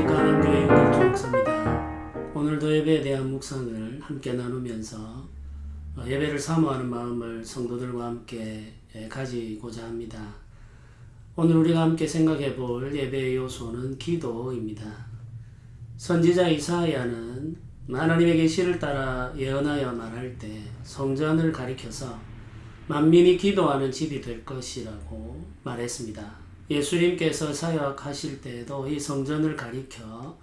안녕하십니까 한교회 유길주 목사입니다. 오늘도 예배에 대한 묵상을 함께 나누면서 어, 예배를 사모하는 마음을 성도들과 함께 예, 가지고자 합니다. 오늘 우리가 함께 생각해 볼 예배의 요소는 기도입니다. 선지자 이사야는 하나님의 계시를 따라 예언하여 말할 때 성전을 가리켜서 만민이 기도하는 집이 될 것이라고 말했습니다. 예수님께서 사역하실 때에도 이 성전을 가리켜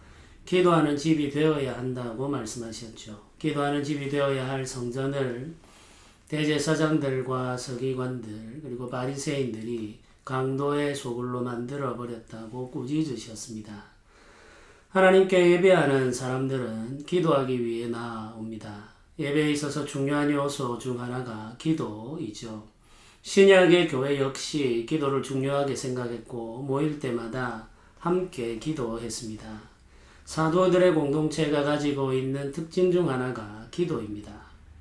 기도하는 집이 되어야 한다고 말씀하셨죠. 기도하는 집이 되어야 할 성전을 대제사장들과 서기관들 그리고 바리새인들이 강도의 소굴로 만들어 버렸다고 꾸짖으셨습니다. 하나님께 예배하는 사람들은 기도하기 위해 나옵니다. 예배에 있어서 중요한 요소 중 하나가 기도이죠. 신약의 교회 역시 기도를 중요하게 생각했고 모일 때마다 함께 기도했습니다. 사도들의 공동체가 가지고 있는 특징 중 하나가 기도입니다.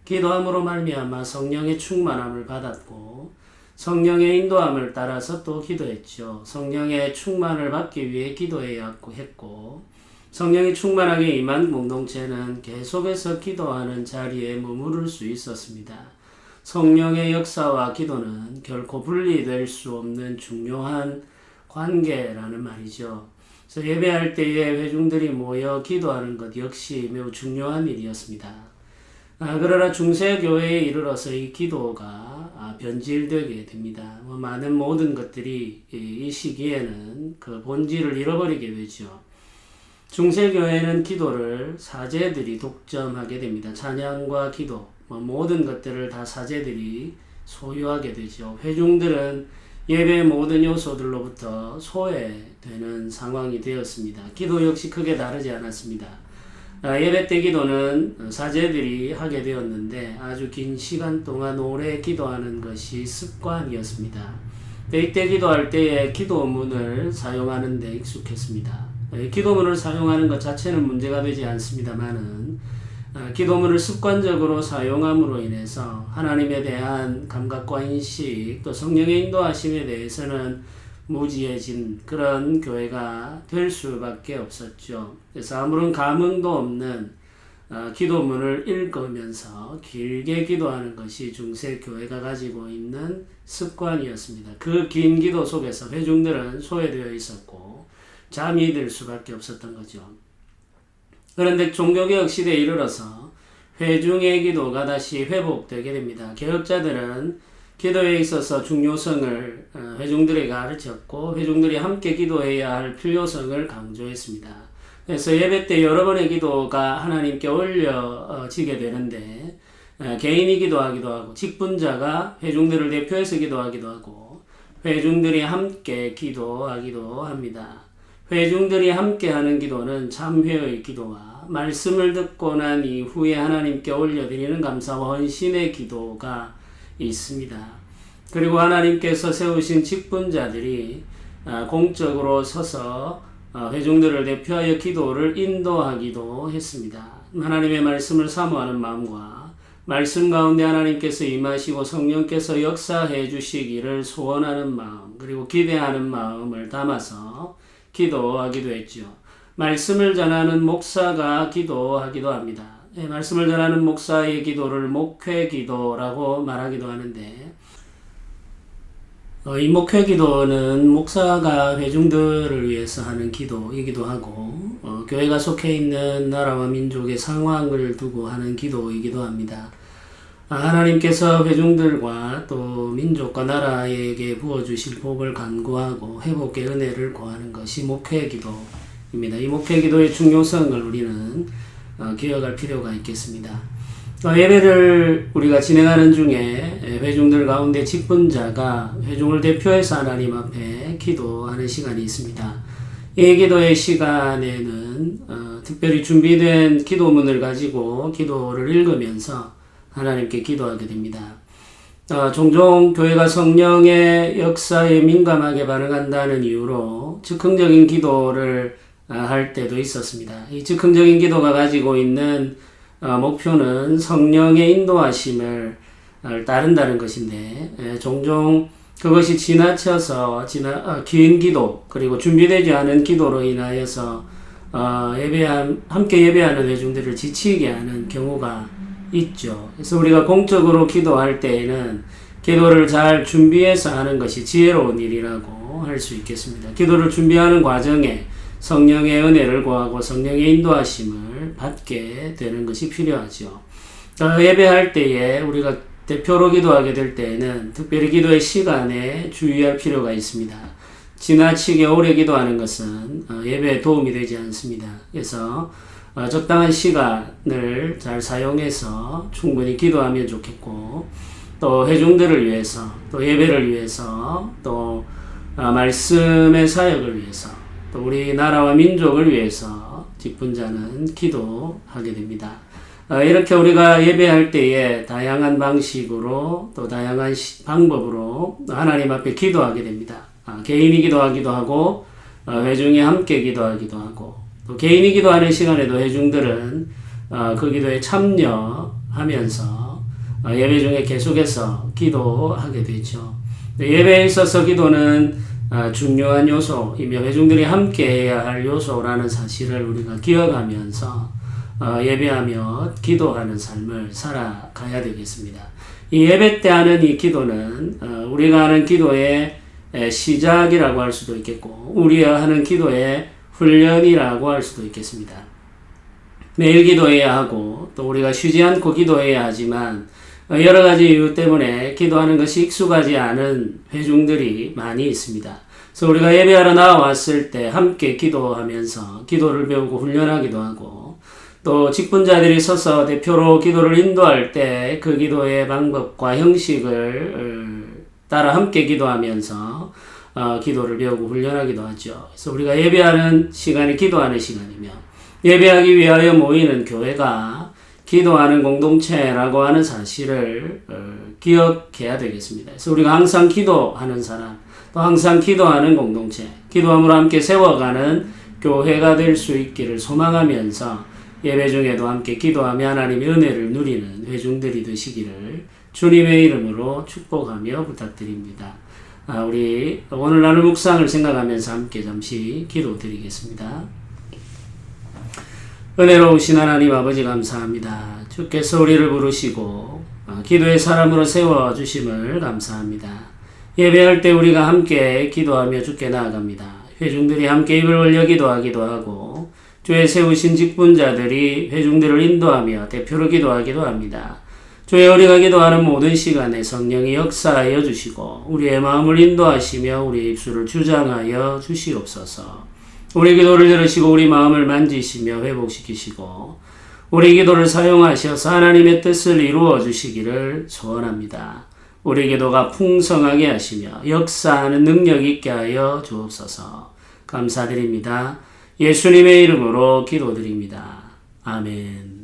기도함으로 말미암아 성령의 충만함을 받았고 성령의 인도함을 따라서 또 기도했죠. 성령의 충만을 받기 위해 기도해야 했고 성령이 충만하게 임한 공동체는 계속해서 기도하는 자리에 머무를 수 있었습니다. 성령의 역사와 기도는 결코 분리될 수 없는 중요한 관계라는 말이죠. 그래서 예배할 때에 회중들이 모여 기도하는 것 역시 매우 중요한 일이었습니다. 아, 그러나 중세교회에 이르러서 이 기도가 아, 변질되게 됩니다. 뭐 많은 모든 것들이 이, 이 시기에는 그 본질을 잃어버리게 되죠. 중세교회는 기도를 사제들이 독점하게 됩니다. 찬양과 기도, 뭐 모든 것들을 다 사제들이 소유하게 되죠. 회중들은 예배의 모든 요소들로부터 소외되는 상황이 되었습니다. 기도 역시 크게 다르지 않았습니다. 아, 예배 때 기도는 사제들이 하게 되었는데 아주 긴 시간 동안 오래 기도하는 것이 습관이었습니다. 이때 기도할 때에 기도문을 사용하는 데 익숙했습니다. 기도문을 사용하는 것 자체는 문제가 되지 않습니다만은 어, 기도문을 습관적으로 사용함으로 인해서 하나님에 대한 감각과 인식 또 성령의 인도하심에 대해서는 무지해진 그런 교회가 될 수밖에 없었죠. 그래서 아무런 감흥도 없는 어, 기도문을 읽으면서 길게 기도하는 것이 중세 교회가 가지고 있는 습관이었습니다. 그 긴 기도 속에서 회중들은 소외되어 있었고 잠이 들 수밖에 없었던 거죠. 그런데 종교개혁 시대에 이르러서 회중의 기도가 다시 회복되게 됩니다. 개혁자들은 기도에 있어서 중요성을 어, 회중들에게 가르쳤고 회중들이 함께 기도해야 할 필요성을 강조했습니다. 그래서 예배 때 여러 번의 기도가 하나님께 올려지게 되는데 어, 개인이 기도하기도 하고 직분자가 회중들을 대표해서 기도하기도 하고 회중들이 함께 기도하기도 합니다. 회중들이 함께 하는 기도는 참회의 기도와 말씀을 듣고 난 이후에 하나님께 올려드리는 감사와 헌신의 기도가 있습니다. 그리고 하나님께서 세우신 직분자들이 아, 공적으로 서서 아, 회중들을 대표하여 기도를 인도하기도 했습니다. 하나님의 말씀을 사모하는 마음과 말씀 가운데 하나님께서 임하시고 성령께서 역사해 주시기를 소원하는 마음 그리고 기대하는 마음을 담아서 기도하기도 했죠. 말씀을 전하는 목사가 기도하기도 합니다. 네, 말씀을 전하는 목사의 기도를 목회 기도라고 말하기도 하는데, 어, 이 목회 기도는 목사가 회중들을 위해서 하는 기도이기도 하고, 어, 교회가 속해 있는 나라와 민족의 상황을 두고 하는 기도이기도 합니다. 하나님께서 회중들과 또 민족과 나라에게 부어주실 복을 간구하고 회복의 은혜를 구하는 것이 목회 기도 입니다. 이 목회 기도의 중요성을 우리는 어, 기억할 필요가 있겠습니다. 어, 예배를 우리가 진행하는 중에 회중들 가운데 직분자가 회중을 대표해서 하나님 앞에 기도하는 시간이 있습니다. 이 기도의 시간에는 어, 특별히 준비된 기도문을 가지고 기도를 읽으면서 하나님께 기도하게 됩니다. 어, 종종 교회가 성령의 역사에 민감하게 반응한다는 이유로 즉흥적인 기도를 어, 할 때도 있었습니다. 이 즉흥적인 기도가 가지고 있는 어, 목표는 성령의 인도하심을 어, 따른다는 것인데 에, 종종 그것이 지나쳐서 지나 어, 긴 기도 그리고 준비되지 않은 기도로 인하여서 어, 예배한, 함께 예배하는 회중들을 지치게 하는 경우가 있죠. 그래서 우리가 공적으로 기도할 때에는 기도를 잘 준비해서 하는 것이 지혜로운 일이라고 할 수 있겠습니다. 기도를 준비하는 과정에 성령의 은혜를 구하고 성령의 인도하심을 받게 되는 것이 필요하죠. 어, 예배할 때에 우리가 대표로 기도하게 될 때에는 특별히 기도의 시간에 주의할 필요가 있습니다. 지나치게 오래 기도하는 것은 어, 예배에 도움이 되지 않습니다. 그래서 어, 적당한 시간을 잘 사용해서 충분히 기도하면 좋겠고 또 회중들을 위해서 또 예배를 위해서 또 어, 말씀의 사역을 위해서 또 우리 나라와 민족을 위해서 직분자는 기도하게 됩니다. 어, 이렇게 우리가 예배할 때에 다양한 방식으로 또 다양한 시- 방법으로 하나님 앞에 기도하게 됩니다. 아, 개인이 기도하기도 하고 어, 회중이 함께 기도하기도 하고 또 개인이 기도하는 시간에도 회중들은 어, 그 기도에 참여하면서 어, 예배 중에 계속해서 기도하게 되죠. 네, 예배에 있어서 기도는 어, 중요한 요소이며 회중들이 함께 해야 할 요소라는 사실을 우리가 기억하면서 어, 예배하며 기도하는 삶을 살아가야 되겠습니다. 이 예배 때 하는 이 기도는 어, 우리가 하는 기도의 에, 시작이라고 할 수도 있겠고 우리가 하는 기도의 훈련이라고 할 수도 있겠습니다. 매일 기도해야 하고 또 우리가 쉬지 않고 기도해야 하지만 어, 여러 가지 이유 때문에 기도하는 것이 익숙하지 않은 회중들이 많이 있습니다. 그래서 우리가 예배하러 나왔을 때 함께 기도하면서 기도를 배우고 훈련하기도 하고 또 직분자들이 서서 대표로 기도를 인도할 때 그 기도의 방법과 형식을 어, 따라 함께 기도하면서 어, 기도를 배우고 훈련하기도 하죠. 그래서 우리가 예배하는 시간이 기도하는 시간이며 예배하기 위하여 모이는 교회가 기도하는 공동체라고 하는 사실을 어, 기억해야 되겠습니다. 그래서 우리가 항상 기도하는 사람, 또 항상 기도하는 공동체, 기도함으로 함께 세워가는 교회가 될 수 있기를 소망하면서 예배 중에도 함께 기도하며 하나님의 은혜를 누리는 회중들이 되시기를 주님의 이름으로 축복하며 부탁드립니다. 아, 우리 오늘 나눌 묵상을 생각하면서 함께 잠시 기도드리겠습니다. 은혜로우신 하나님 아버지 감사합니다. 주께서 우리를 부르시고 어, 기도의 사람으로 세워 주심을 감사합니다. 예배할 때 우리가 함께 기도하며 주께 나아갑니다. 회중들이 함께 입을 올려 기도하기도 하고 주의 세우신 직분자들이 회중들을 인도하며 대표로 기도하기도 합니다. 주의 우리가 기도하는 모든 시간에 성령이 역사하여 주시고 우리의 마음을 인도하시며 우리의 입술을 주장하여 주시옵소서. 우리 기도를 들으시고 우리 마음을 만지시며 회복시키시고 우리 기도를 사용하셔서 하나님의 뜻을 이루어 주시기를 소원합니다. 우리 기도가 풍성하게 하시며 역사하는 능력 있게 하여 주옵소서. 감사드립니다. 예수님의 이름으로 기도드립니다. 아멘.